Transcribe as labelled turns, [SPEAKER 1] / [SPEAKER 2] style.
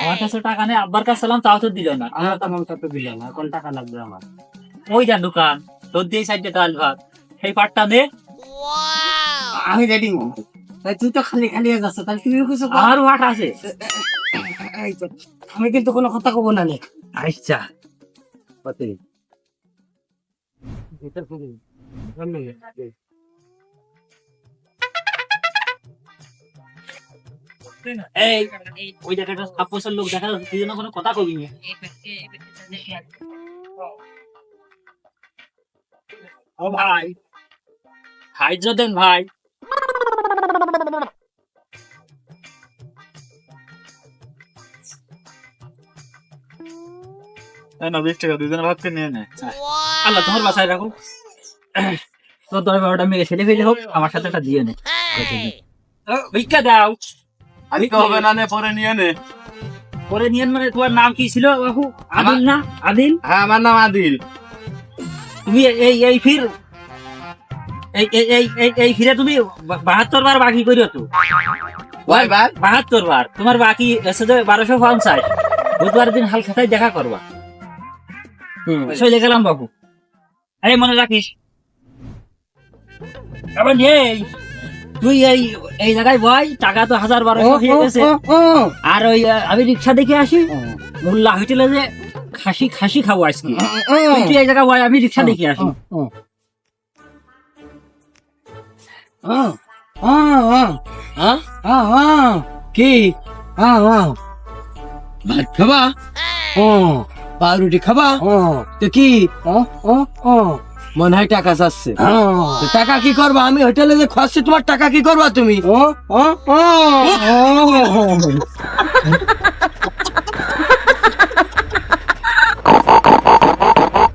[SPEAKER 1] আমার কাছে টাকা নেই আব্বার কাছে সালাম তাও তো দিল না
[SPEAKER 2] আমার তেমন কত না কোন টাকা লাগবে আমার
[SPEAKER 1] ওই যান দোকান তোর দিয়ে সাইডে ডাল ভাত সেই পাটটা নে
[SPEAKER 2] আমি রেডি তুই তো খালি খালি যাচ্ছ তাহলে কিছু
[SPEAKER 1] আছে
[SPEAKER 2] আমি কিন্তু কোনো কথা কব না নে
[SPEAKER 1] আচ্ছা এই ওই জায়গাটা লোক দেখা যাচ্ছে তুই যেন কোনো কথা কবি না ও ভাই সাহায্য দেন ভাই না বিশ টাকা দুজনে ভাগ করে নিয়ে নেয় আল্লাহ তোমার বাসায় রাখো। তোর দশ বারোটা মেয়ে ছেলে ফেলে হোক আমার সাথে একটা দিয়ে নে। ভিক্ষা দাও।
[SPEAKER 3] আজকে হবে না নে পরে নিয়ে নে।
[SPEAKER 1] পরে নিয়ে মানে তোমার নাম কি ছিল বাবু? আদিল না? আদিল?
[SPEAKER 3] হ্যাঁ আমার নাম আদিল।
[SPEAKER 1] তুমি এই এই ফির এই এই এই এই ফিরে তুমি বাহাত্তর বার বাকি করিও তো।
[SPEAKER 3] ভাই
[SPEAKER 1] বাহাত্তর বার। তোমার বাকি এসে যাবে বারোশো পঞ্চাশ। বুধবার দিন হাল খাতায় দেখা করবা। চলে গেলাম বাবু। এই মনে রাখিস? আবার এই তুই এই এই জায়গায় বয় টাকা তো হাজার বারোশো হয়ে গেছে। আর ওই আমি রিক্সা দেখে আসি মোল্লা হোটেলে যে খাসি খাসি খাব আজকে। তুই এই জায়গায় বয় আমি রিক্সা দেখে আসি।
[SPEAKER 2] কি? ভাত খাবা? পাউরুটি খাবা? তো কি? মনে হয় টাকা চাচ্ছে টাকা কি করবা? আমি হোটেলে যে খাচ্ছি তোমার টাকা কি করবা তুমি?